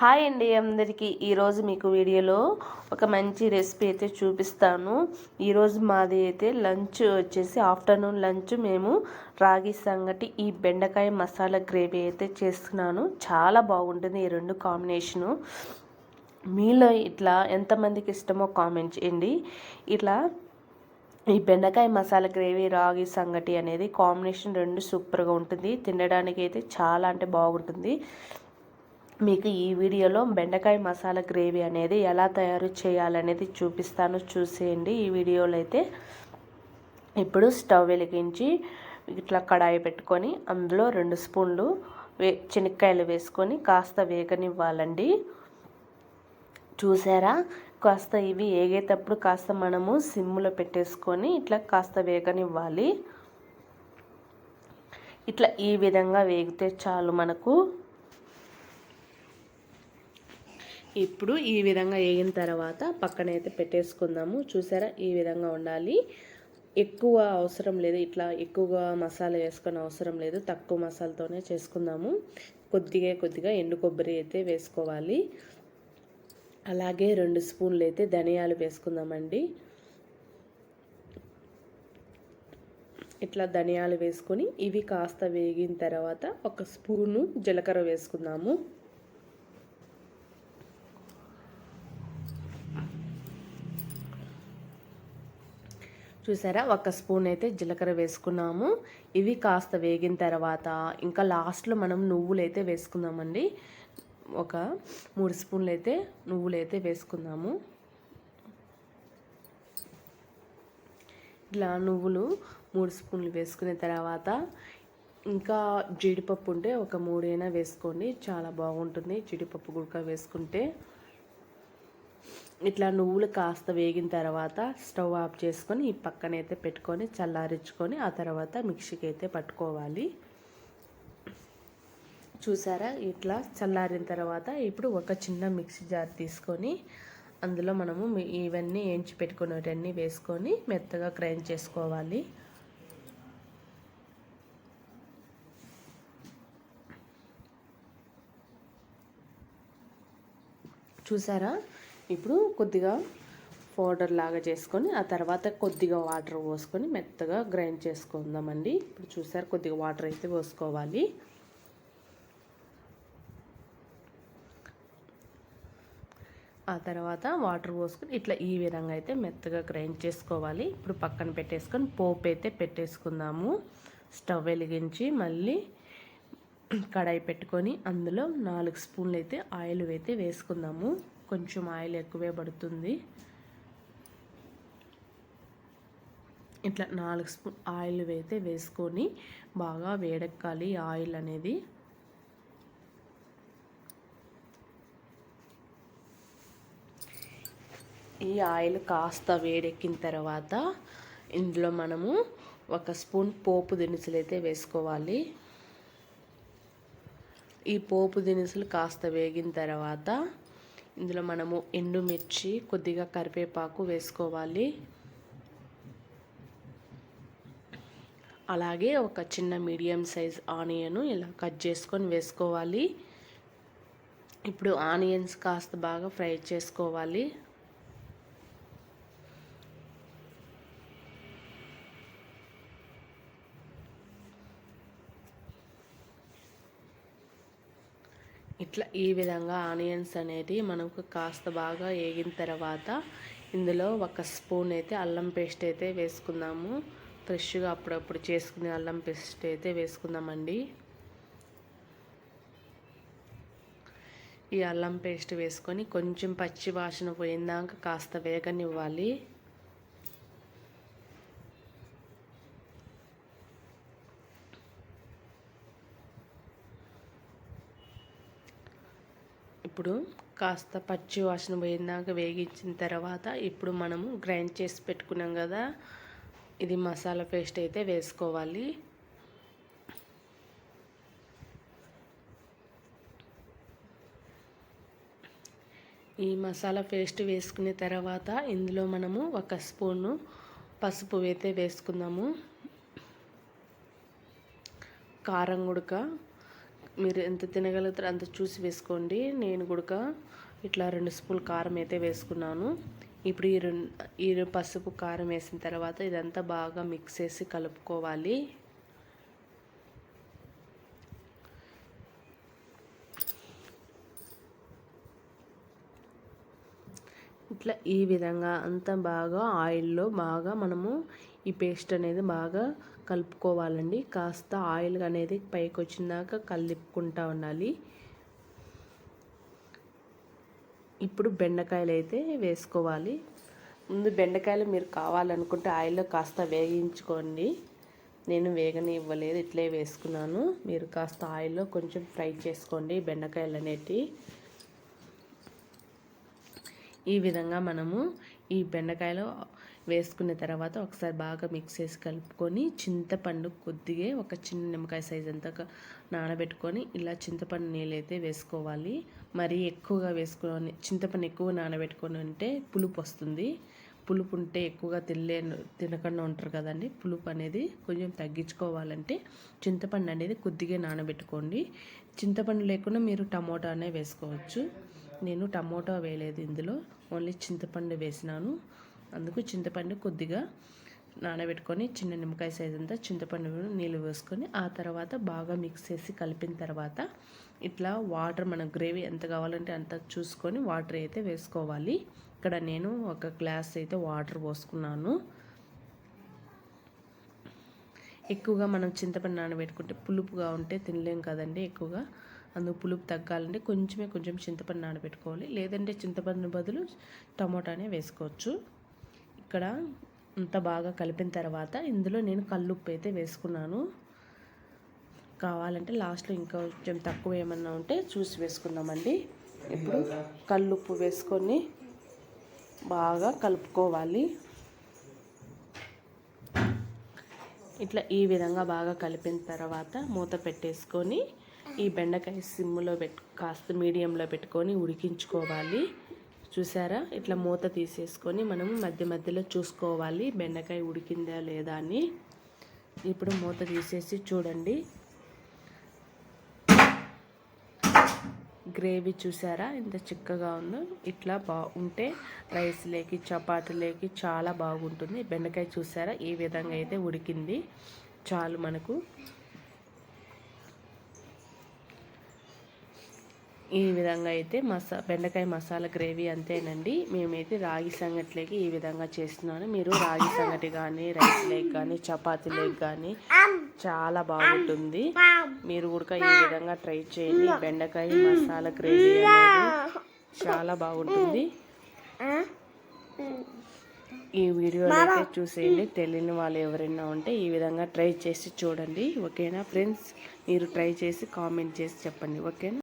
Hi అండి అందరికీ. ఈరోజు మీకు వీడియోలో ఒక మంచి రెసిపీ అయితే చూపిస్తాను. ఈరోజు మాది అయితే లంచ్ వచ్చేసి ఆఫ్టర్నూన్ లంచ్. మేము రాగి సంగటి ఈ బెండకాయ మసాలా గ్రేవీ అయితే చేస్తున్నాను. చాలా బాగుంటుంది ఈ రెండు కాంబినేషను. మీలో ఇట్లా ఎంతమందికి ఇష్టమో కామెంట్ చేయండి. ఇట్లా ఈ బెండకాయ మసాలా గ్రేవీ రాగి సంగటి అనేది కాంబినేషన్ రెండు సూపర్గా ఉంటుంది. తినడానికి అయితే చాలా అంటే బాగుంటుంది. మీకు ఈ వీడియోలో బెండకాయ మసాలా గ్రేవీ అనేది ఎలా తయారు చేయాలనేది చూపిస్తాను. చూసేయండి. ఈ వీడియోలో అయితే ఇప్పుడు స్టవ్ వెలిగించి ఇట్లా కడాయి పెట్టుకొని అందులో రెండు స్పూన్లు వే శనక్కాయలు వేసుకొని కాస్త వేగనివ్వాలండి. చూసారా? కాస్త ఇవి ఏగేటప్పుడు కాస్త మనము సిమ్లో పెట్టేసుకొని ఇట్లా కాస్త వేగనివ్వాలి. ఇట్లా ఈ విధంగా వేగితే చాలు మనకు. ఇప్పుడు ఈ విధంగా వేగిన తర్వాత పక్కన అయితే పెట్టేసుకుందాము. చూసారా? ఈ విధంగా ఉండాలి. ఎక్కువ అవసరం లేదు. ఇట్లా ఎక్కువగా మసాలా వేసుకొని అవసరం లేదు. తక్కువ మసాలాతోనే చేసుకుందాము. కొద్దిగా కొద్దిగా ఎండు కొబ్బరి అయితే వేసుకోవాలి. అలాగే రెండు స్పూన్లు అయితే ధనియాలు వేసుకుందామండి. ఇట్లా ధనియాలు వేసుకొని ఇవి కాస్త వేగిన తర్వాత ఒక స్పూను జీలకర్ర వేసుకుందాము. చూసారా? ఒక స్పూన్ అయితే జీలకర్ర వేసుకున్నాము. ఇవి కాస్త వేగిన తర్వాత ఇంకా లాస్ట్లో మనం నువ్వులు అయితే వేసుకుందామండి. ఒక మూడు స్పూన్లు అయితే నువ్వులు అయితే వేసుకుందాము. ఇలా నువ్వులు మూడు స్పూన్లు వేసుకున్న తర్వాత ఇంకా జీడిపప్పు ఉంటే ఒక మూడైనా వేసుకోండి. చాలా బాగుంటుంది జీడిపప్పు గుడక వేసుకుంటే. ఇట్లా నువ్వులు కాస్త వేగిన తర్వాత స్టవ్ ఆఫ్ చేసుకొని ఈ పక్కనైతే పెట్టుకొని చల్లారించుకొని ఆ తర్వాత మిక్సీకి అయితే పట్టుకోవాలి. చూసారా? ఇట్లా చల్లారిన తర్వాత ఇప్పుడు ఒక చిన్న మిక్సీ జార్ తీసుకొని అందులో మనము ఇవన్నీ ఎంచి పెట్టుకునేటన్నీ వేసుకొని మెత్తగా గ్రైండ్ చేసుకోవాలి. చూసారా? ఇప్పుడు కొద్దిగా పౌడర్ లాగా చేసుకొని ఆ తర్వాత కొద్దిగా వాటర్ పోసుకొని మెత్తగా గ్రైండ్ చేసుకుందామండి. ఇప్పుడు చూసారు కొద్దిగా వాటర్ అయితే పోసుకోవాలి. ఆ తర్వాత వాటర్ పోసుకొని ఇట్లా ఈ విధంగా అయితే మెత్తగా గ్రైండ్ చేసుకోవాలి. ఇప్పుడు పక్కన పెట్టేసుకొని పోపు అయితే పెట్టేసుకుందాము. స్టవ్ వెలిగించి మళ్ళీ కడాయి పెట్టుకొని అందులో నాలుగు స్పూన్లు అయితే ఆయిల్ అయితే వేసుకుందాము. కొంచెం ఆయిల్ ఎక్కువే పడుతుంది. ఇట్లా నాలుగు స్పూన్ ఆయిల్ అయితే వేసుకొని బాగా వేడెక్కాలి ఆయిల్ అనేది. ఈ ఆయిల్ కాస్త వేడెక్కిన తర్వాత ఇందులో మనము ఒక స్పూన్ పోపు దినుసులు అయితే వేసుకోవాలి. ఈ పోపు దినుసులు కాస్త వేగిన తర్వాత ఇందులో మనము ఎండుమిర్చి కొద్దిగా కరివేపాకు వేసుకోవాలి. అలాగే ఒక చిన్న మీడియం సైజ్ ఆనియన్ ఇలా కట్ చేసుకొని వేసుకోవాలి. ఇప్పుడు ఆనియన్స్ కాస్త బాగా ఫ్రై చేసుకోవాలి. ఇట్లా ఈ విధంగా ఆనియన్స్ అనేది మనకు కాస్త బాగా వేగిన తర్వాత ఇందులో ఒక స్పూన్ అయితే అల్లం పేస్ట్ అయితే వేసుకుందాము. ఫ్రెష్గా అప్పుడప్పుడు చేసుకునే అల్లం పేస్ట్ అయితే వేసుకుందామండి. ఈ అల్లం పేస్ట్ వేసుకొని కొంచెం పచ్చి వాసన పోయిందాక కాస్త వేగనివ్వాలి. ఇప్పుడు కాస్త పచ్చి వాసన పోయినాక వేగించిన తర్వాత ఇప్పుడు మనము గ్రైండ్ చేసి పెట్టుకున్నాం కదా ఇది మసాలా పేస్ట్ అయితే వేసుకోవాలి. ఈ మసాలా పేస్ట్ వేసుకున్న తర్వాత ఇందులో మనము ఒక స్పూను పసుపు అయితే వేసుకుందాము. కారం గుడక మీరు ఎంత తినగలుగుతారో అంత చూసి వేసుకోండి. నేను కూడా ఇట్లా రెండు స్పూన్ కారం అయితే వేసుకున్నాను. ఇప్పుడు ఈ రెండు ఈ పసుపు కారం వేసిన తర్వాత ఇదంతా బాగా మిక్స్ చేసి కలుపుకోవాలి. ఇట్లా ఈ విధంగా అంతా బాగా ఆయిల్లో బాగా మనము ఈ పేస్ట్ అనేది బాగా కలుపుకోవాలండి. కాస్త ఆయిల్ అనేది పైకి వచ్చినాక కలుపుకుంటా ఉండాలి. ఇప్పుడు బెండకాయలు అయితే వేసుకోవాలి. ముందు బెండకాయలు మీరు కావాలనుకుంటే ఆయిల్లో కాస్త వేగించుకోండి నేను వేగని ఇవ్వలేదు ఇట్లే వేసుకున్నాను. మీరు కాస్త ఆయిల్లో కొంచెం ఫ్రై చేసుకోండి బెండకాయలు అనేటివి ఈ విధంగా మనము ఈ బెండకాయలు వేసుకున్న తర్వాత ఒకసారి బాగా మిక్స్ చేసి కలుపుకొని చింతపండు కొద్దిగా ఒక చిన్న నిమ్మకాయ సైజ్ అంతా నానబెట్టుకొని ఇలా చింతపండు నీళ్ళు అయితే వేసుకోవాలి. మరీ ఎక్కువగా వేసుకొని చింతపండు ఎక్కువ నానబెట్టుకొని ఉంటే పులుపు వస్తుంది. పులుపు ఉంటే ఎక్కువగా తినలే తినకుండా ఉంటారు కదండి. పులుపు అనేది కొంచెం తగ్గించుకోవాలంటే చింతపండు అనేది కొద్దిగా నానబెట్టుకోండి. చింతపండు లేకుండా మీరు టమోటానే వేసుకోవచ్చు. నేను టమోటా వేయలేదు ఇందులో. ఓన్లీ చింతపండు వేసినాను. అందుకు చింతపండు కొద్దిగా నానబెట్టుకొని చిన్న నిమ్మకాయ సైజ్ అంతా చింతపండు నీళ్ళు వేసుకొని ఆ తర్వాత బాగా మిక్స్ చేసి కలిపిన తర్వాత ఇట్లా వాటర్ మన గ్రేవీ ఎంత కావాలంటే అంత చూసుకొని వాటర్ అయితే వేసుకోవాలి. ఇక్కడ నేను ఒక గ్లాస్ అయితే వాటర్ పోసుకున్నాను. ఎక్కువగా మనం చింతపండు నానబెట్టుకుంటే పులుపుగా ఉంటే తినలేం కదండి ఎక్కువగా. అందుకు పులుపు తగ్గాలంటే కొంచెమే కొంచెం చింతపండు నానబెట్టుకోవాలి. లేదంటే చింతపండు బదులు టమోటానే వేసుకోవచ్చు. ఇక్కడ అంత బాగా కలిపిన తర్వాత ఇందులో నేను కల్లుప్పు అయితే వేసుకున్నాను. కావాలంటే లాస్ట్లో ఇంకా కొంచెం తక్కువ ఏమన్నా ఉంటే చూసి వేసుకుందామండి. ఇప్పుడు కల్లుప్పు వేసుకొని బాగా కలుపుకోవాలి. ఇట్లా ఈ విధంగా బాగా కలిపిన తర్వాత మూత పెట్టేసుకొని ఈ బెండకాయ సిమ్లో పెట్టు కాస్త మీడియంలో పెట్టుకొని ఉడికించుకోవాలి. చూసారా? ఇట్లా మూత తీసేసుకొని మనం మధ్య మధ్యలో చూసుకోవాలి. బెండకాయ ఉడికిందా లేదా అని. ఇప్పుడు మూత తీసేసి చూడండి. గ్రేవీ చూసారా? ఇంత చిక్కగా ఉందో. ఇట్లా బా ఉంటే రైస్ లేకి చపాతీ లేకి చాలా బాగుంటుంది. బెండకాయ చూసారా? ఈ విధంగా అయితే ఉడికింది. చాలు మనకు. ఈ విధంగా అయితే మసా బెండకాయ మసాలా గ్రేవీ అంతేనండి. మేమైతే రాగి సంగటిలోకి ఈ విధంగా చేస్తున్నాను. మీరు రాగి సంగటి కానీ రైస్ లేక్ కానీ చపాతీ లేక్ కానీ చాలా బాగుంటుంది. మీరు కూడా ఈ విధంగా ట్రై చేయండి. బెండకాయ మసాలా గ్రేవీ అనేది చాలా బాగుంటుంది. ఈ వీడియో అయితే చూసేయండి. తెలియని వాళ్ళు ఎవరైనా ఉంటే ఈ విధంగా ట్రై చేసి చూడండి. ఓకేనా ఫ్రెండ్స్? మీరు ట్రై చేసి కామెంట్ చేసి చెప్పండి. ఓకేనా?